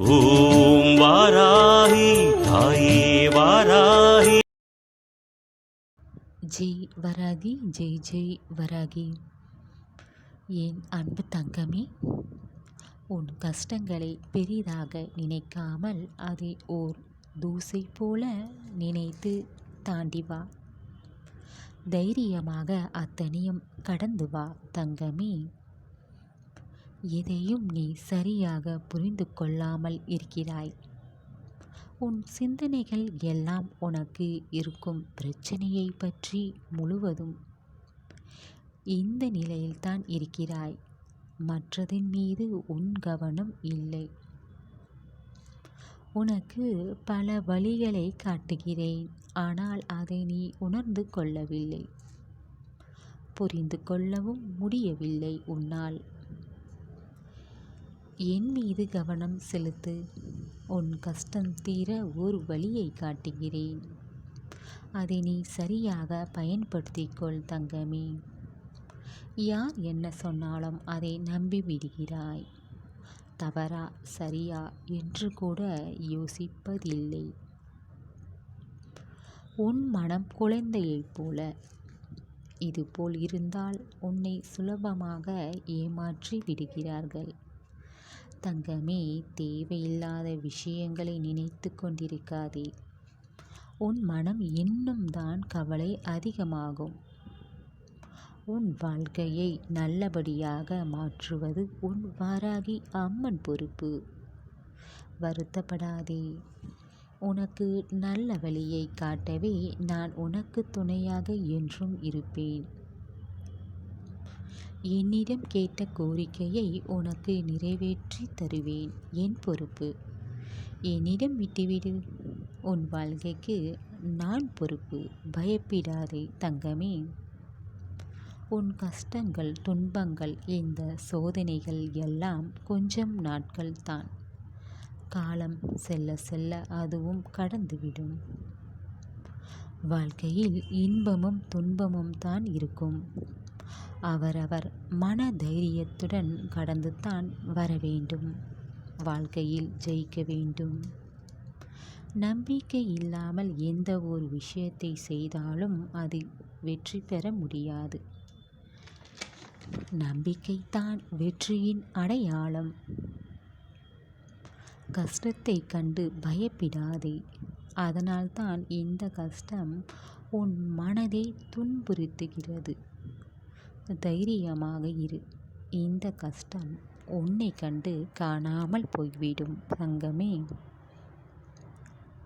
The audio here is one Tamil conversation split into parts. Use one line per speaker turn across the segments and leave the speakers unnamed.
ஓம் வாராகி தாயே வாராகி
ஜெய் வராகி ஜெய் ஜெய் வராகி. என் அன்பு தங்கமே உன் கஷ்டங்களை பெரிதாக நினைக்காமல் அதை ஓர் தூசை போல நினைத்து தாண்டி வா. தைரியமாக அத்தனையும் கடந்து வா தங்கமே. எதையும் நீ சரியாக புரிந்து கொள்ளாமல் இருக்கிறாய். உன் சிந்தனைகள் எல்லாம் உனக்கு இருக்கும் பிரச்சனையை பற்றி முழுவதும் இந்த நிலையில்தான் இருக்கிறாய். மற்றதின் மீது உன் கவனம் இல்லை. உனக்கு பல வழிகளை காட்டுகிறேன். ஆனால் அதை நீ உணர்ந்து கொள்ளவில்லை. புரிந்து கொள்ளவும் முடியவில்லை உன்னால். என் மீது கவனம் செலுத்து. உன் கஷ்டம் தீர ஒரு வழியை காட்டுகிறேன். அதை நீ சரியாக பயன்படுத்திக்கொள் தங்கமே. யார் என்ன சொன்னாலும் அதை நம்பி விடுகிறாய் தவறா சரியா என்று கூட யோசிப்பதில்லை. உன் மனம் குழந்தையைப் போல. இதுபோல் இருந்தால் உன்னை சுலபமாக ஏமாற்றி விடுகிறார்கள் தங்கமே தேவையில்லாத விஷயங்களை நினைத்து கொண்டிருக்காதே. உன் மனம் இன்னும் தான் கவலை அதிகமாகும். உன் வாழ்க்கையை நல்லபடியாக மாற்றுவது உன் வாராகி அம்மன் பொறுப்பு. வருத்தப்படாதே. உனக்கு நல்ல வழியை காட்டவே நான் உனக்கு துணையாக என்றும் இருப்பேன். என்னிடம் கேட்ட கோரிக்கையை உனக்கு நிறைவேற்றி தருவேன். என் பொறுப்பு. என்னிடம் விட்டுவிடு. உன் வாழ்க்கைக்கு நான் பொறுப்பு. பயப்பிடாதே தங்கமே. உன் கஷ்டங்கள் துன்பங்கள் இந்த சோதனைகள் எல்லாம் கொஞ்சம் நாட்கள் தான். காலம் செல்ல செல்ல அதுவும் கடந்துவிடும். வாழ்க்கையில் இன்பமும் துன்பமும் தான் இருக்கும். அவரவர் மன தைரியத்துடன் கடந்து தான் வர வேண்டும் வாழ்க்கையில் ஜெயிக்க வேண்டும். நம்பிக்கை இல்லாமல் எந்த ஒரு விஷயத்தை செய்தாலும் அதில் வெற்றி பெற முடியாது. நம்பிக்கைத்தான் வெற்றியின் அடையாளம். கஷ்டத்தை கண்டு பயப்படாதே. அதனால்தான் இந்த கஷ்டம் உன் மனதை துன்புறுத்துகிறது. தைரியமாக இரு. இந்த கஷ்டம் உன்னை கண்டு காணாமல் போய்விடும் தங்கமே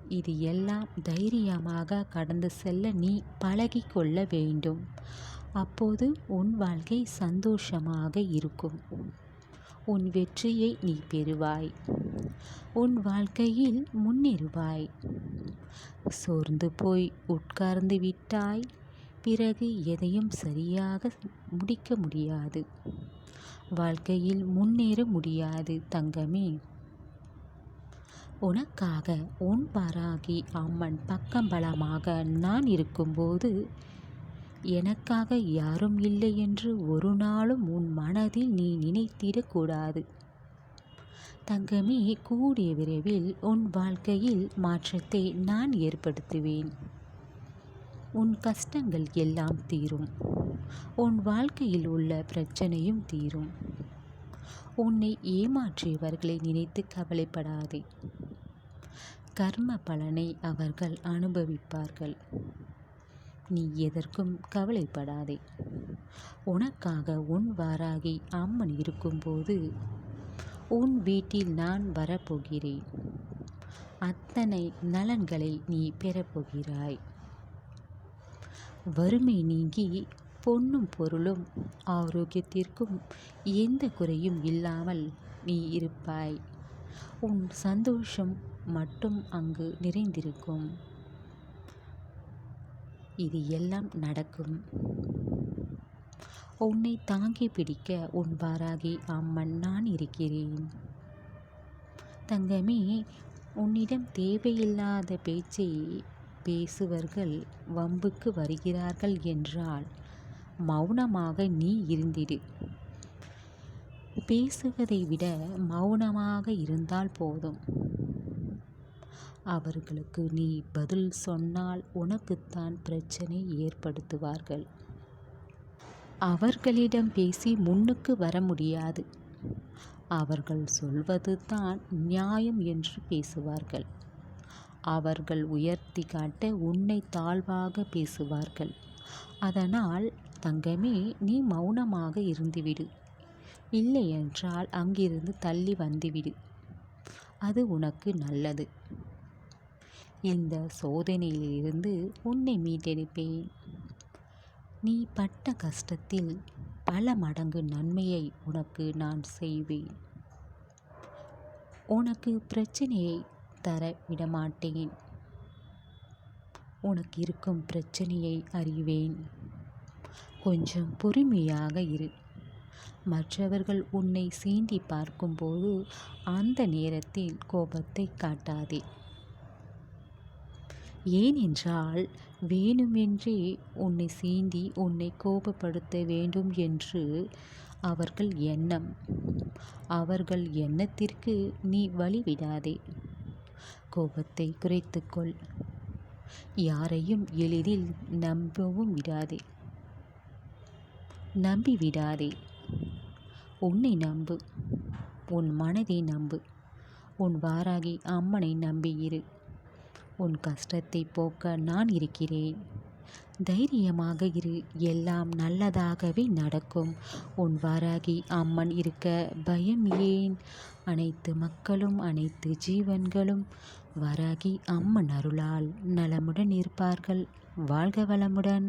இது எல்லாம் தைரியமாக கடந்து செல்ல நீ பழகி கொள்ள வேண்டும். அப்போது உன் வாழ்க்கை சந்தோஷமாக இருக்கும். உன் வெற்றியை நீ பெறுவாய். உன் வாழ்க்கையில் முன்னேறுவாய். சோர்ந்து போய் உட்கார்ந்து விட்டாய். பிறகு எதையும் சரியாக முடிக்க முடியாது. வாழ்க்கையில் முன்னேற முடியாது தங்கமே. உனக்காக உன் பாராகி அம்மன் பக்கம் பலமாக நான் இருக்கும்போது எனக்காக யாரும் இல்லை என்று ஒரு நாளும் உன் மனதில் நீ நினைத்திடக்கூடாது. தங்கமே கூடிய விரைவில் உன் வாழ்க்கையில் மாற்றத்தை நான் ஏற்படுத்துவேன். உன் கஷ்டங்கள் எல்லாம் தீரும். உன் வாழ்க்கையில் உள்ள பிரச்சனையும் தீரும். உன்னை ஏமாற்றியவர்களை நினைத்து கவலைப்படாதே. கர்ம பலனை அவர்கள் அனுபவிப்பார்கள். நீ எதற்கும் கவலைப்படாதே. உனக்காக உன் வாராகி அம்மன் இருக்கும்போது உன் வீட்டில் நான் வரப்போகிறேன். அத்தனை நலன்களை நீ பெறப்போகிறாய். வறுமை நீங்கி பொன்னும் பொருளும் ஆரோக்கியத்திற்கும் எந்த குறையும் இல்லாமல் நீ இருப்பாய். உன் சந்தோஷம் மட்டும் அங்கு நிறைந்திருக்கும். இது எல்லாம் நடக்கும். உன்னை தாங்கி பிடிக்க உன் பாராகி அம்மன் நான் இருக்கிறேன். தங்கமே உன்னிடம் தேவையில்லாத பேச்சை பேசுவர்கள் வம்புக்கு வருகிறார்கள் என்றால் மௌனமாக நீ இருந்திடு பேசுவதை விட மௌனமாக இருந்தால் போதும். அவர்களுக்கு நீ பதில் சொன்னால் உனக்குத்தான் பிரச்சனை ஏற்படுத்துவார்கள். அவர்களிடம் பேசி முன்னுக்கு வர முடியாது. அவர்கள் சொல்வது தான் நியாயம் என்று பேசுவார்கள். அவர்கள் உயர்த்தி காட்ட உன்னை தாழ்வாக பேசுவார்கள். அதனால் தங்கமே நீ மௌனமாக இருந்துவிடு. இல்லையென்றால் அங்கிருந்து தள்ளி வந்துவிடு. அது உனக்கு நல்லது. இந்த சோதனையிலிருந்து உன்னை மீட்டெடுப்பேன். நீ பட்ட கஷ்டத்தில் பல மடங்கு நன்மையை உனக்கு நான் செய்வேன். உனக்கு பிரச்சனையை தர விடமாட்டேன். உனக்கு இருக்கும் பிரச்சனையை அறிவேன். கொஞ்சம் பொறுமையாக இரு. மற்றவர்கள் உன்னை சீண்டி பார்க்கும்போது அந்த நேரத்தில் கோபத்தை காட்டாதே. ஏனென்றால் வேணுமென்றே உன்னை சீண்டி உன்னை கோபப்படுத்த வேண்டும் என்று அவர்கள் எண்ணம். அவர்கள் எண்ணத்திற்கு நீ வழிவிடாதே. கோபத்தை குறைத்துக்கொள். யாரையும் எளிதில் நம்பவும் விடாதே. நம்பி விடாதே உன்னை நம்பு. உன் மனதை நம்பு. உன் வாராகி அம்மனை நம்பியிரு உன் கஷ்டத்தை போக்க நான் இருக்கிறேன். தைரியமாக இரு எல்லாம் நல்லதாகவே நடக்கும். உன் வாராகி அம்மன் இருக்க பயம் ஏன்? அனைத்து மக்களும் அனைத்து ஜீவன்களும் வராகி அம்மன் அருளால் நலமுடன் இருப்பார்கள். வாழ்க வளமுடன்.